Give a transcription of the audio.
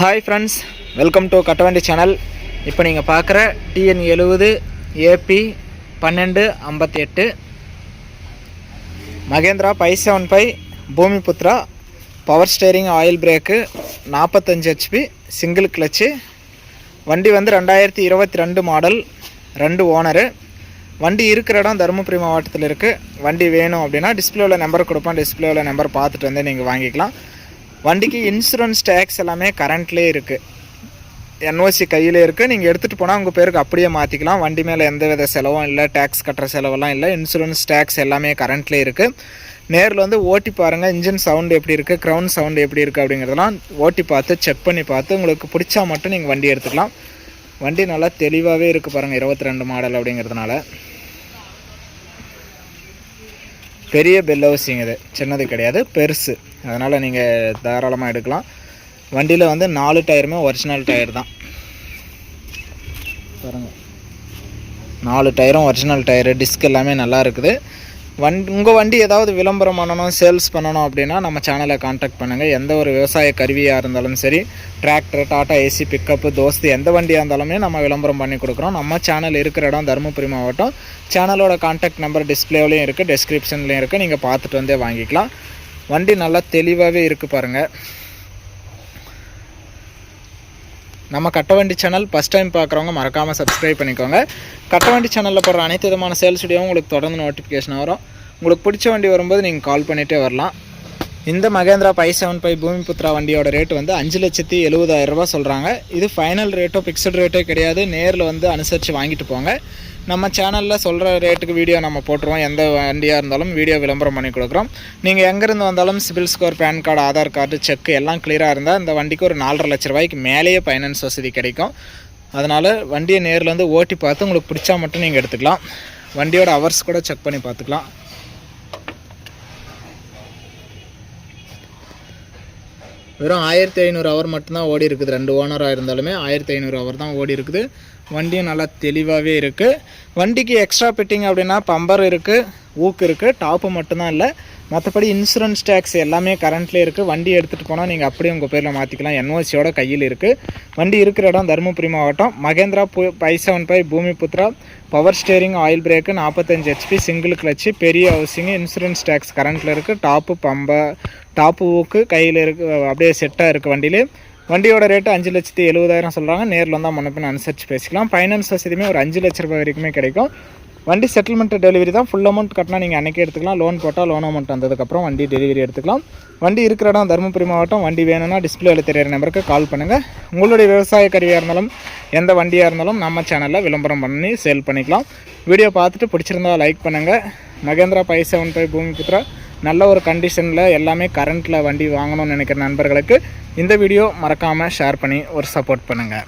Hi friends welcome to Kattavandi channel இப்போ நீங்கள் பார்க்குற டிஎன் எழுபது ஏபி பன்னெண்டு ஐம்பத்தி எட்டு Mahindra five seven five Bhoomiputra power steering oil brake நாற்பத்தஞ்சு ஹெச்பி சிங்கிள் கிளச்சு வண்டி வந்து ரெண்டாயிரத்தி இருபத்தி ரெண்டு மாடல் ரெண்டு ஓனரு வண்டி இருக்கிற இடம் தருமபுரி மாவட்டத்தில் இருக்குது வண்டி வேணும் அப்படின்னா டிஸ்பிளேவில் நம்பர் கொடுப்பேன் டிஸ்பிளேவில் நம்பர் பார்த்துட்டு வந்து நீங்கள் வாங்கிக்கலாம். வண்டிக்கு இன்சூரன்ஸ் டேக்ஸ் எல்லாமே கரண்ட்லேயே இருக்குது என்ஓசி கையிலே இருக்குது நீங்கள் எடுத்துகிட்டு போனால் உங்கள் பேருக்கு அப்படியே மாற்றிக்கலாம் வண்டி மேலே எந்த வித செலவும் இல்லை. டேக்ஸ் கட்டுற செலவெல்லாம் இல்லை. இன்சூரன்ஸ் டேக்ஸ் எல்லாமே கரண்ட்லேயே இருக்குது நேரில் வந்து ஓட்டி பாருங்கள் இன்ஜின் சவுண்டு எப்படி இருக்குது க்ரௌண்ட் சவுண்டு எப்படி இருக்குது அப்படிங்கிறதெல்லாம் ஓட்டி பார்த்து செக் பண்ணி பார்த்து உங்களுக்கு பிடிச்சா மட்டும் நீங்கள் வண்டி எடுத்துக்கலாம். வண்டி நல்லா தெளிவாகவே இருக்குது பாருங்கள் இருபத்தி ரெண்டு மாடல் அப்படிங்கிறதுனால. பெரிய பெல் ஹவுசிங் இது சின்னது கிடையாது பெருசு. அதனால் நீங்கள் தாராளமாக எடுக்கலாம். வண்டியில் வந்து நாலு டயருமே ஒரிஜினல் டயர் தான். பாருங்கள் நாலு டயரும் ஒரிஜினல் டயரு. டிஸ்க் எல்லாமே நல்லா இருக்குது. வண் உங்கள் வண்டி ஏதாவது விளம்பரம் பண்ணணும் சேல்ஸ் பண்ணணும் அப்படின்னா நம்ம சேனலை காண்டாக்ட் பண்ணுங்கள் எந்த ஒரு விவசாய கருவியாக இருந்தாலும் சரி tractor Tata AC pickup Dost எந்த வண்டியாக இருந்தாலுமே நம்ம விளம்பரம் பண்ணி கொடுக்குறோம். நம்ம சேனல் இருக்கிற இடம் தருமபுரி மாவட்டம். சேனலோட காண்டாக்ட் நம்பர் டிஸ்பிளேவிலையும் இருக்குது டெஸ்கிரிப்ஷன்லேயும் இருக்குது நீங்கள் பார்த்துட்டு வந்தே வாங்கிக்கலாம். வண்டி நல்லா தெளிவாகவே இருக்குது பாருங்கள் நம்ம கட்டவண்டி சேனல் ஃபஸ்ட் டைம் பார்க்குறவங்க மறக்காமல் சப்ஸ்கிரைப் பண்ணிக்கோங்க. கட்டவண்டி சேனலில் போடுற அனைத்து விதமான சேல்ஸ் வீடியோவும் உங்களுக்கு தொடர்ந்து நோட்டிஃபிகேஷன் வரும். உங்களுக்கு பிடிச்ச வண்டி வரும்போது நீங்கள் கால் பண்ணிகிட்டே வரலாம். இந்த Mahindra five seven five Bhoomiputra வண்டியோட ரேட் வந்து அஞ்சு லட்சத்தி எழுபதாயிரம் சொல்கிறாங்க இது ஃபைனல் ரேட்டோ ஃபிக்ஸட் ரேட்டோ கிடையாது. நேரில் வந்து அனுசரித்து வாங்கிட்டு போங்க. நம்ம சேனலில் சொல்கிற ரேட்டுக்கு வீடியோ நம்ம போட்டுருவோம். எந்த வண்டியாக இருந்தாலும் வீடியோ விளம்பரம் பண்ணி கொடுக்குறோம். நீங்கள் எங்கேருந்து வந்தாலும் CIBIL score PAN card Aadhaar card check எல்லாம் கிளியராக இருந்தால் இந்த வண்டிக்கு ஒரு நாலரை லட்ச ரூபாய்க்கு மேலேயே ஃபைனான்ஸ் வசதி கிடைக்கும். அதனால் வண்டியை நேரில் வந்து ஓட்டி பார்த்து உங்களுக்கு பிடிச்சா மட்டும் நீங்கள் எடுத்துக்கலாம். வண்டியோட ஹவர்ஸ் கூட செக் பண்ணி பார்த்துக்கலாம். வெறும் ஆயிரத்தி ஐநூறு ஹவர் மட்டும்தான் ஓடி இருக்குது. ரெண்டு ஓனராக இருந்தாலுமே ஆயிரத்தி ஐநூறு ஹவர் தான் ஓடி இருக்குது. வண்டியும் நல்லா தெளிவாகவே இருக்குது வண்டிக்கு எக்ஸ்ட்ரா பிட்டிங் அப்படின்னா பம்பர் இருக்குது ஊக்கு இருக்குது டாப்பு மட்டும்தான் இல்லை. மற்றபடி இன்சூரன்ஸ் டேக்ஸ் எல்லாமே கரண்ட்லேயே இருக்குது வண்டி எடுத்துகிட்டு போனால் நீங்கள் அப்படியே உங்கள் பேரில் மாற்றிக்கலாம் என்ஓசியோட கையில் இருக்குது வண்டி இருக்கிற இடம் தருமபுரி மாவட்டம். மகேந்திரா பு five seven five Bhoomiputra. Power steering oil brake நாற்பத்தஞ்சு ஹெச்பி சிங்கிள் கிளச்சு பெரிய ஹவுசிங்கு இன்சூரன்ஸ் டேக்ஸ் கரண்ட்டில் இருக்குது டாப்பு பம்பர் டாப்பு ஊக்கு கையில் இருக்க அப்படியே செட்டாக இருக்குது வண்டியிலே. வண்டியோட ரேட்டு அஞ்சு லட்சத்தி எழுபதாயிரம் சொல்கிறாங்க நேரில் வந்தால் முன்னப்பின் அனுசரித்து பேசிக்கலாம். ஃபைனான்ஸ் வசதியுமே ஒரு அஞ்சு லட்ச ரூபாய் வரைக்குமே கிடைக்கும். வண்டி செட்டில்மெண்ட் டெலிவரி தான். ஃபுல் அமௌண்ட் கட்டினா நீங்கள் அன்றைக்கே எடுத்துக்கலாம். லோன் போட்டால் லோன் அமௌண்ட் வந்ததுக்கப்புறம் வண்டி டெலிவரி எடுத்துக்கலாம். வண்டி இருக்கிற இடம் தருமபுரி மாவட்டம். வண்டி வேணும்னா டிஸ்பிளேவில் தெரியிற நம்பருக்கு கால் பண்ணுங்கள் உங்களுடைய விவசாய கருவியாக இருந்தாலும் எந்த வண்டியாக இருந்தாலும் நம்ம சேனலில் விளம்பரம் பண்ணி சேல் பண்ணிக்கலாம். வீடியோ பார்த்துட்டு பிடிச்சிருந்தா லைக் பண்ணுங்கள் Mahindra five seven five Bhoomiputra. நல்ல ஒரு கண்டிஷனில் எல்லாமே கரண்ட்டில் வண்டி வாங்கணும்னு நினைக்கிற நண்பர்களுக்கு இந்த வீடியோ மறக்காமல் ஷேர் பண்ணி ஒரு சப்போர்ட் பண்ணுங்கள்